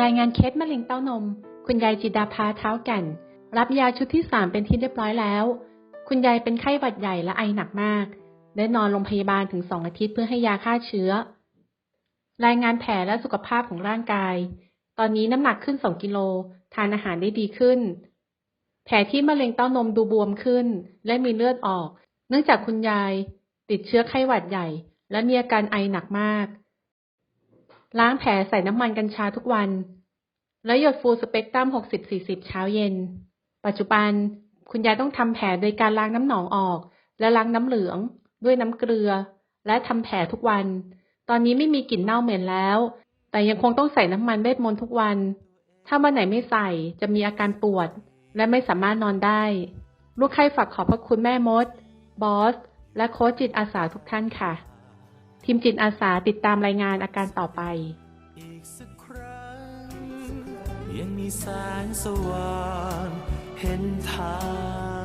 รายงานเคสมะเร็งเต้านม คุณยายจิดาภาเท้าแก่น รับยาชุดที่3เป็นที่เรียบร้อยแล้ว คุณยายเป็นไข้หวัดใหญ่และไอหนักมากได้นอนโรงพยาบาลถึง2อาทิตย์เพื่อให้ยาฆ่าเชื้อ รายงานแผลและสุขภาพของร่างกาย ตอนนี้น้ำหนักขึ้น2กิโล ทานอาหารได้ดีขึ้น แผลที่มะเร็งเต้านมดูบวมขึ้น และมีเลือดออก เนื่องจากคุณยาย ติดเชื้อไข้หวัดใหญ่ และมีอาการไอหนักมาก ล้างแผลใส่น้ำมันกัญชาทุกวัน และหยดฟูลสเปกตรัม60-40 เช้าเย็น ปัจจุบันคุณยายต้องทำแผลโดยการล้างน้ำหนองออก และล้างน้ำเหลือง ด้วยน้ำเกลือ และทำแผลทุกวัน ตอนนี้ไม่มีกลิ่นเน่าเหม็นแล้ว แต่ยังคงต้องใส่น้ำมันเวทมนต์ทุกวัน ถ้าวันไหนไม่ใส่จะมีอาการปวด และไม่สามารถนอนได้ ลูกไข้ฝากขอบพระคุณแม่มด บอส และโค้ชจิตอาสาทุกท่านค่ะ ทีมจิตอาสาติดตามรายงานอาการต่อไปอีกสักครั้งยังมีแสงสว่างเห็นทาง